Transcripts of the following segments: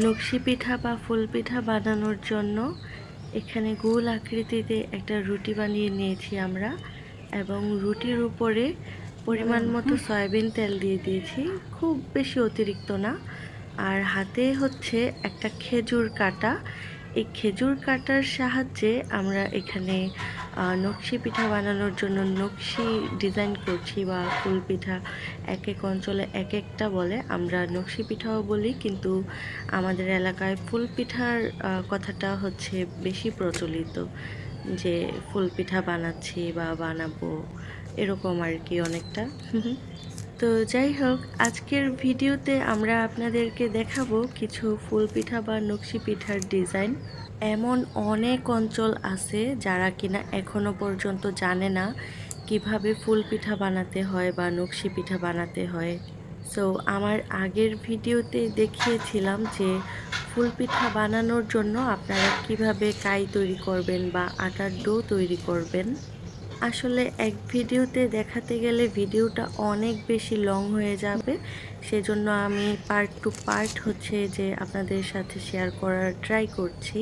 নকশি পিঠা বা ফুল পিঠা বানানোর জন্য এখানে গোল আকৃতিতে একটা রুটি বানিয়ে নিয়েছি আমরা এবং রুটির উপরে পরিমাণ মতো সয়াবিন তেল দিয়ে দিয়েছি। খুব বেশি অতিরিক্ত না। আর হাতে হচ্ছে একটা খেজুর কাটা। এই খেজুর কাটার সাহায্যে আমরা এখানে নকশি পিঠা বানানোর জন্য নকশি ডিজাইন করছি বা ফুল পিঠা এক এক অঞ্চলে এক একটা বলে। আমরা নকশি পিঠাও বলি, কিন্তু আমাদের এলাকায় ফুল পিঠার কথাটা হচ্ছে বেশি প্রচলিত যে ফুল পিঠা বানাচ্ছি বা বানাবো, এরকম আর কি অনেকটা। তো যাই হোক, আজকের ভিডিওতে আমরা আপনাদেরকে দেখাবো কিছু ফুল পিঠা বা নকশি পিঠার ডিজাইন। এমন অনেক অঞ্চল আছে যারা কিনা এখনও পর্যন্ত জানে না কীভাবে ফুল পিঠা বানাতে হয় বা নকশি পিঠা বানাতে হয়। সো আমার আগের ভিডিওতে দেখিয়েছিলাম যে ফুল পিঠা বানানোর জন্য আপনারা কীভাবে কাই তৈরি করবেন বা আটার ডো তৈরি করবেন। আসলে এক ভিডিওতে দেখাতে গেলে ভিডিওটা অনেক বেশি লং হয়ে যাবে। সেজন্য আমি পার্ট টু পার্ট হচ্ছে যে আপনাদের সাথে শেয়ার করার ট্রাই করছি।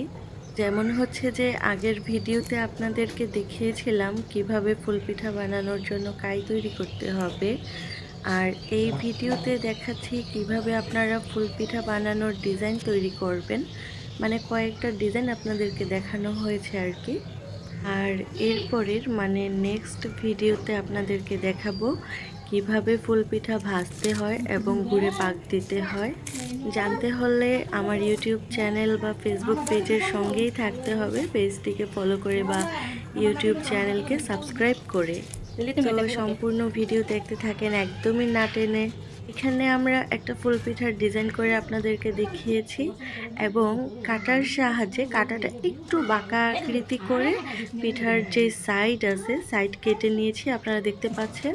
যেমন হচ্ছে যে আগের ভিডিওতে আপনাদেরকে দেখিয়েছিলাম কীভাবে ফুলপিঠা বানানোর জন্য কাই তৈরি করতে হবে। আর এই ভিডিওতে দেখাচ্ছি কীভাবে আপনারা ফুলপিঠা বানানোর ডিজাইন তৈরি করবেন। মানে কয়েকটা ডিজাইন আপনাদেরকে দেখানো হয়েছে আর কি। আর এরপরের মানে নেক্সট ভিডিওতে আপনাদেরকে দেখাবো কীভাবে ফুল পিঠা ভাজতে হয় এবং গুড়ে পাক দিতে হয়। জানতে হলে আমার ইউটিউব চ্যানেল বা ফেসবুক পেজের সঙ্গেই থাকতে হবে। পেজটিকে ফলো করে বা ইউটিউব চ্যানেলকে সাবস্ক্রাইব করে। সম্পূর্ণ ভিডিও দেখতে থাকেন একদমই না টেনে। এখানে আমরা একটা ফুল পিঠার ডিজাইন করে আপনাদেরকে দেখিয়েছি এবং কাটার সাহায্যে কাটাটা একটু বাঁকা আকৃতি করে পিঠার যে সাইড আছে সাইড কেটে নিয়েছি আপনারা দেখতে পাচ্ছেন।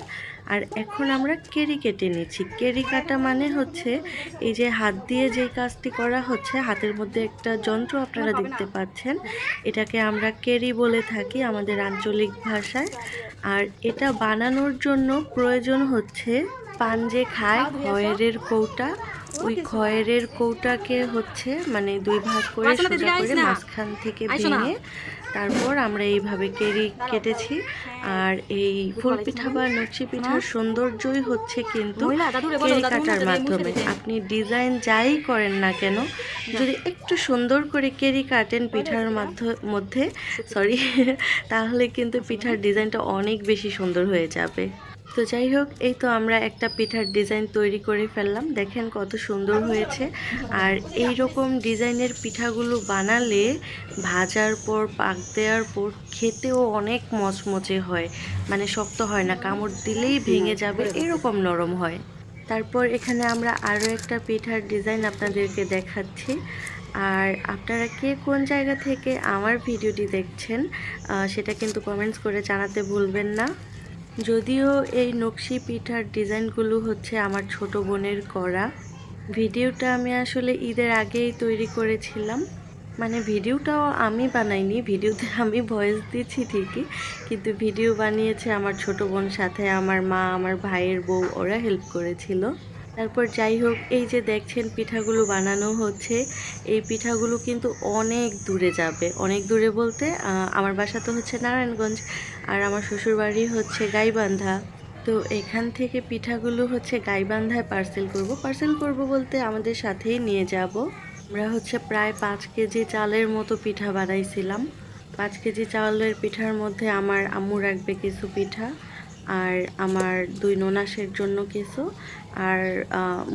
আর এখন আমরা কেরি কেটে নিচ্ছি। কেরি কাটা মানে হচ্ছে এই যে হাত দিয়ে যে কাজটি করা হচ্ছে হাতের মধ্যে একটা যন্ত্র আপনারা দেখতে পাচ্ছেন। এটাকে আমরা কেরি বলে থাকি আমাদের আঞ্চলিক ভাষায়। আর এটা বানানোর জন্য প্রয়োজন হচ্ছে পান যে খায় খয়েরের কৌটা। ওই খয়েরের কৌটাকে হচ্ছে মানে দুই ভাগ করে সোজা করে মাঝখান থেকে ভেঙে তারপর আমরা এইভাবে কেরি কেটেছি। আর এই ফুল পিঠা বা নকশি পিঠার সৌন্দর্যই হচ্ছে কিন্তু কেরি কাটার মাধ্যমে। আপনি ডিজাইন যাই করেন না কেন যদি একটু সুন্দর করে কেরি কাটেন পিঠার মাধ্য- মধ্যে সরি তাহলে কিন্তু পিঠার ডিজাইনটা অনেক বেশি সুন্দর হয়ে যাবে। তো যাই হোক, এই তো আমরা একটা পিঠার ডিজাইন তৈরি করে ফেললাম। দেখেন কত সুন্দর হয়েছে। আর এই রকম ডিজাইনের পিঠাগুলো বানালে ভাজার পর, পাক দেওয়ার পর খেতেও অনেক মচমচে হয়। মানে শক্ত হয় না, কামড় দিলেই ভেঙে যাবে, এরকম নরম হয়। তারপর এখানে আমরা আরও একটা পিঠার ডিজাইন আপনাদেরকে দেখাচ্ছি। আর আপনারা কে কোন জায়গা থেকে আমার ভিডিওটি দেখছেন সেটা কিন্তু কমেন্টস করে জানাতে ভুলবেন না। যদিও এই নকশি পিঠার ডিজাইনগুলো হচ্ছে আমার ছোট বোনের করা। ভিডিওটা আমি আসলে ঈদের আগেই তৈরি করেছিলাম। মানে ভিডিওটাও আমি বানাইনি, ভিডিওতে আমি ভয়েস দিচ্ছি ঠিকই, কিন্তু ভিডিও বানিয়েছে আমার ছোট বোন, সাথে আমার মা, আমার ভাইয়ের বউ, ওরা হেল্প করেছিল। তারপর যাই হোক এই যে দেখছেন পিঠাগুলো বানানো হচ্ছে, এই পিঠাগুলো কিন্তু অনেক দূরে যাবে। অনেক দূরে বলতে আমার বাসা তো হচ্ছে নারায়ণগঞ্জ, আর আমার শ্বশুরবাড়ি হচ্ছে গাইবান্ধা। তো এখান থেকে পিঠাগুলো হচ্ছে গাইবান্ধায় পার্সেল করব। পার্সেল করব বলতে আমাদের সাথেই নিয়ে যাব। আমরা হচ্ছে প্রায় পাঁচ কেজি চালের মতো পিঠা বানাইছিলাম। পাঁচ কেজি চালের পিঠার মধ্যে আমার আম্মু রাখবে কিছু পিঠা। আর আমার দুই ননাসের জন্য কিছু। আর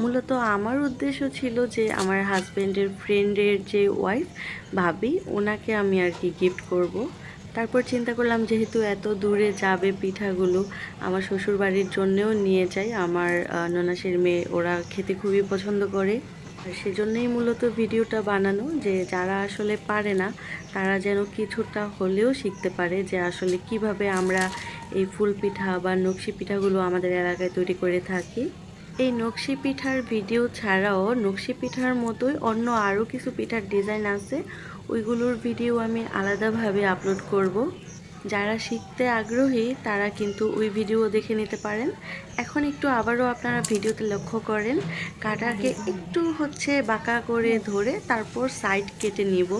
মূলত আমার উদ্দেশ্য ছিল যে আমার হাজব্যান্ডের ফ্রেন্ডের যে ওয়াইফ, ভাবি, ওনাকে আমি আর কি গিফট করব। তারপর চিন্তা করলাম যেহেতু এত দূরে যাবে পিঠাগুলো, আমার শ্বশুরবাড়ির জন্যেও নিয়ে যাই। আমার ননাসের মেয়ে, ওরা খেতে খুবই পছন্দ করে। সেজন্যই মূলত ভিডিওটা বানানো যে যারা আসলে পারে না, তারা যেন কিছুটা হলেও শিখতে পারে যে আসলে কীভাবে আমরা এই ফুল পিঠা বা নকশি পিঠাগুলো আমাদের এলাকায় তৈরি করে থাকি। এই নকশি পিঠার ভিডিও ছাড়াও নকশি পিঠার মতোই অন্য আরও কিছু পিঠার ডিজাইন আছে, ওইগুলোর ভিডিও আমি আলাদাভাবে আপলোড করব। যারা শিখতে আগ্রহী, তারা কিন্তু ওই ভিডিও দেখে নিতে পারেন। এখন একটু আবারও আপনারা ভিডিওতে লক্ষ্য করেন, কাটাকে একটু হচ্ছে বাঁকা করে ধরে তারপর সাইড কেটে নিব।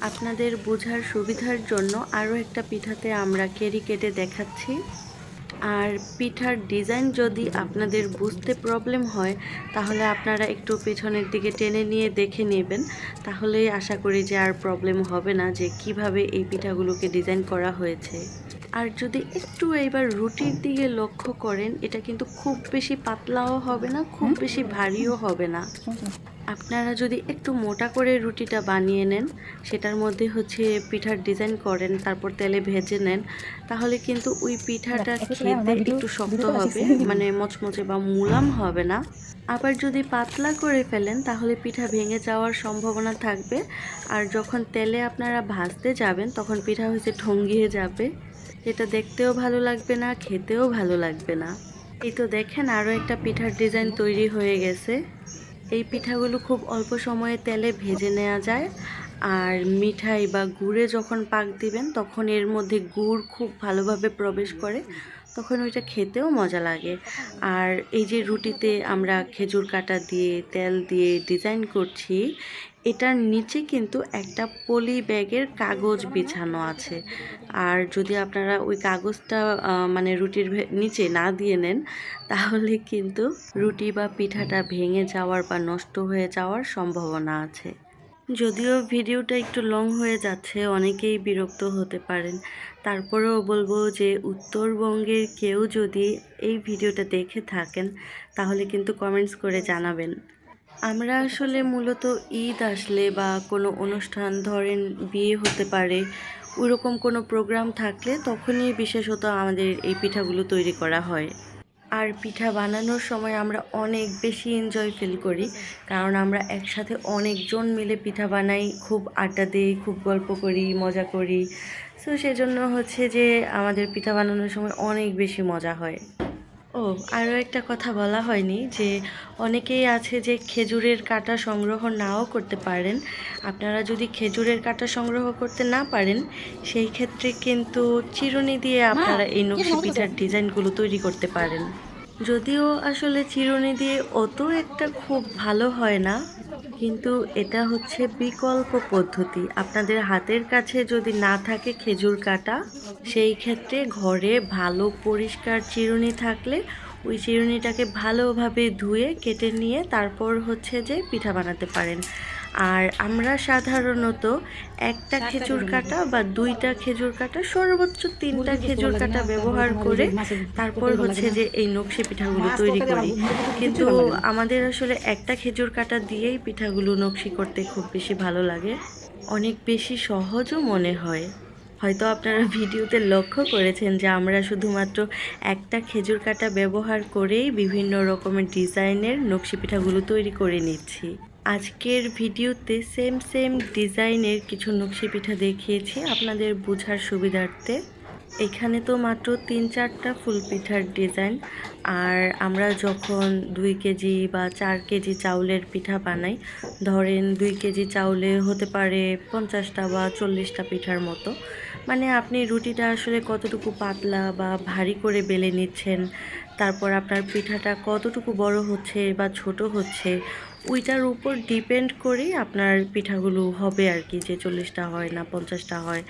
আপনাদের বোঝার সুবিধার জন্য আরও একটা পিঠাতে আমরা কেরি কেটে দেখাচ্ছি। আর পিঠার ডিজাইন যদি আপনাদের বুঝতে প্রবলেম হয় তাহলে আপনারা একটু পেছনের দিকে টেনে নিয়ে দেখে নেবেন। তাহলে আশা করি যে আর প্রবলেম হবে না যে কীভাবে এই পিঠাগুলোকে ডিজাইন করা হয়েছে। আর যদি একটু এইবার রুটির দিকে লক্ষ্য করেন এটা কিন্তু খুব বেশি পাতলাও হবে না খুব বেশি ভারীও হবে না। আপনারা যদি একটু মোটা করে রুটিটা বানিয়ে নেন সেটার মধ্যে হচ্ছে পিঠার ডিজাইন করেন তারপর তেলে ভেজে নেন তাহলে কিন্তু ওই পিঠাটা খেতে একটু শক্ত হবে মানে মচমচে বা মুলাম হবে না। আবার যদি পাতলা করে ফেলেন তাহলে পিঠা ভেঙে যাওয়ার সম্ভাবনা থাকবে। আর যখন তেলে আপনারা ভাজতে যাবেন তখন পিঠা হচ্ছে ঠঙ্গিয়ে যাবে। এটা দেখতেও ভালো লাগবে না খেতেও ভালো লাগবে না। এই তো দেখেন আরও একটা পিঠার ডিজাইন তৈরি হয়ে গেছে। এই পিঠাগুলো খুব অল্প সময়ে তেলে ভেজে নেওয়া যায়। আর মিঠাই বা গুড়ে যখন পাক দিবেন, তখন এর মধ্যে গুড় খুব ভালোভাবে প্রবেশ করে, তখন ওইটা খেতেও মজা লাগে। আর এই যে রুটিতে আমরা খেজুর কাটা দিয়ে, তেল দিয়ে ডিজাইন করছি এটার নিচে কিন্তু একটা পলি ব্যাগের কাগজ বিছানো আছে। আর যদি আপনারা ওই কাগজটা মানে রুটির নিচে না দিয়ে নেন, তাহলে কিন্তু রুটি বা পিঠাটা ভেঙে যাওয়ার বা নষ্ট হয়ে যাওয়ার সম্ভাবনা আছে। যদিও ভিডিওটা একটু লং হয়ে যাচ্ছে, অনেকেই বিরক্ত হতে পারেন। তারপরেও বলব যে, উত্তরবঙ্গের কেউ যদি এই ভিডিওটা দেখে থাকেন, তাহলে কিন্তু কমেন্টস করে জানাবেন। আমরা আসলে মূলত ঈদ আসলে বা কোনো অনুষ্ঠান, ধরেন বিয়ে হতে পারে, ওরকম কোনো প্রোগ্রাম থাকলে তখনই বিশেষত আমাদের এই পিঠাগুলো তৈরি করা হয়। আর পিঠা বানানোর সময় আমরা অনেক বেশি এনজয় ফিল করি, কারণ আমরা একসাথে অনেকজন মিলে পিঠা বানাই, খুব আড্ডা দিই, খুব গল্প করি, মজা করি। সো সেজন্য হচ্ছে যে আমাদের পিঠা বানানোর সময় অনেক বেশি মজা হয়। ও আরও একটা কথা বলা হয়নি যে অনেকেই আছে যে খেজুরের কাটা সংগ্রহ নাও করতে পারেন। আপনারা যদি খেজুরের কাটা সংগ্রহ করতে না পারেন সেই ক্ষেত্রে কিন্তু চিরুনি দিয়ে আপনারা এই নকশি পিঠার ডিজাইনগুলো তৈরি করতে পারেন। যদিও আসলে চিরুনি দিয়ে অত একটা খুব ভালো হয় না, কিন্তু এটা হচ্ছে বিকল্প পদ্ধতি। আপনাদের হাতের কাছে যদি না থাকে খেজুর কাটা, সেই ক্ষেত্রে ঘরে ভালো পরিষ্কার চিরুনি থাকলে ওই চিরুনিটাকে ভালোভাবে ধুয়ে, কেটে নিয়ে তারপর হচ্ছে যে পিঠা বানাতে পারেন। আর আমরা সাধারণত একটা খেজুর কাটা বা দুইটা খেজুর কাটা সর্বোচ্চ তিনটা খেজুর কাটা ব্যবহার করে তারপর হচ্ছে যে এই নকশি পিঠাগুলো তৈরি করি। কিন্তু আমাদের আসলে একটা খেজুর কাটা দিয়েই পিঠাগুলো নকশি করতে খুব বেশি ভালো লাগে। অনেক বেশি সহজও মনে হয়। হয়তো আপনারা ভিডিওতে লক্ষ্য করেছেন যে আমরা শুধুমাত্র একটা খেজুর কাটা ব্যবহার করেই বিভিন্ন রকমের ডিজাইনের নকশি পিঠাগুলো তৈরি করে নিচ্ছি। আজকের ভিডিওতে সেম সেম ডিজাইনের কিছু নকশি পিঠা দেখিয়েছি আপনাদের বোঝার সুবিধার্থে। এখানে তো মাত্র তিন চারটা ফুল পিঠার ডিজাইন আর আমরা যখন দুই কেজি বা চার কেজি চাউলের পিঠা বানাই, ধরেন দুই কেজি চাউলে হতে পারে পঞ্চাশটা বা চল্লিশটা পিঠার মতো। মানে আপনি রুটিটা আসলে কতটুকু পাতলা বা ভারী করে বেলে নিচ্ছেন, তারপর আপনার পিঠাটা কতটুকু বড় হচ্ছে বা ছোট হচ্ছে ওইটার উপর ডিপেন্ড করেই আপনার পিঠাগুলো হবে আর কি, যে চল্লিশটা হয় না পঞ্চাশটা হয়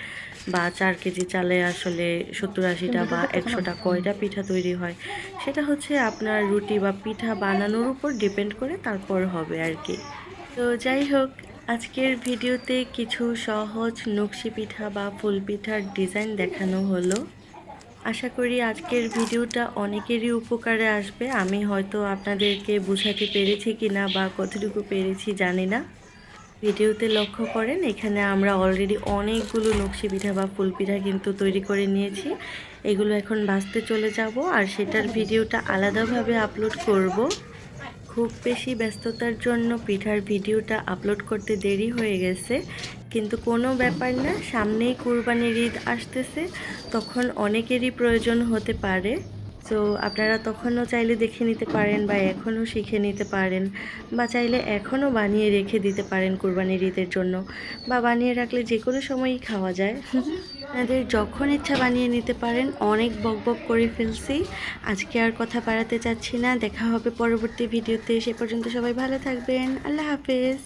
বা চার কেজি চালে আসলে সত্তর আশিটা বা একশোটা কয়টা পিঠা তৈরি হয়, সেটা হচ্ছে আপনার রুটি বা পিঠা বানানোর উপর ডিপেন্ড করে তারপর হবে আর কি। তো যাই হোক, আজকের ভিডিওতে কিছু সহজ নকশি পিঠা বা ফুল পিঠার ডিজাইন দেখানো হলো। আশা করি আজকের ভিডিওটা অনেকেরই উপকারে আসবে। আমি হয়তো আপনাদেরকে বোঝাতে পেরেছি কিনা বা কতটুকু পেরেছি জানি না। ভিডিওতে লক্ষ্য করেন, এখানে আমরা অলরেডি অনেকগুলো নকশি পিঠা বা ফুল পিঠা কিন্তু তৈরি করে নিয়েছি। এগুলো এখন বাঁচতে চলে যাব আর সেটার ভিডিওটা আলাদাভাবে আপলোড করব। খুব বেশি ব্যস্ততার জন্য পিঠার ভিডিওটা আপলোড করতে দেরি হয়ে গেছে। কিন্তু কোনো ব্যাপার না, সামনেই কুরবানির ঈদ আসতেছে, তখন অনেকেরই প্রয়োজন হতে পারে। তো আপনারা তখনও চাইলে দেখে নিতে পারেন বা এখনও শিখে নিতে পারেন, বা চাইলে এখনও বানিয়ে রেখে দিতে পারেন কুরবানির ঈদের জন্য, বা বানিয়ে রাখলে যে কোনো সময়ই খাওয়া যায়। আপনাদের যখন ইচ্ছা বানিয়ে নিতে পারেন, অনেক বক বক করে ফেলছি। আজকে আর কথা বাড়াতে চাচ্ছি না, দেখা হবে পরবর্তী ভিডিওতে, সে পর্যন্ত সবাই ভালো থাকবেন, আল্লাহ হাফেজ।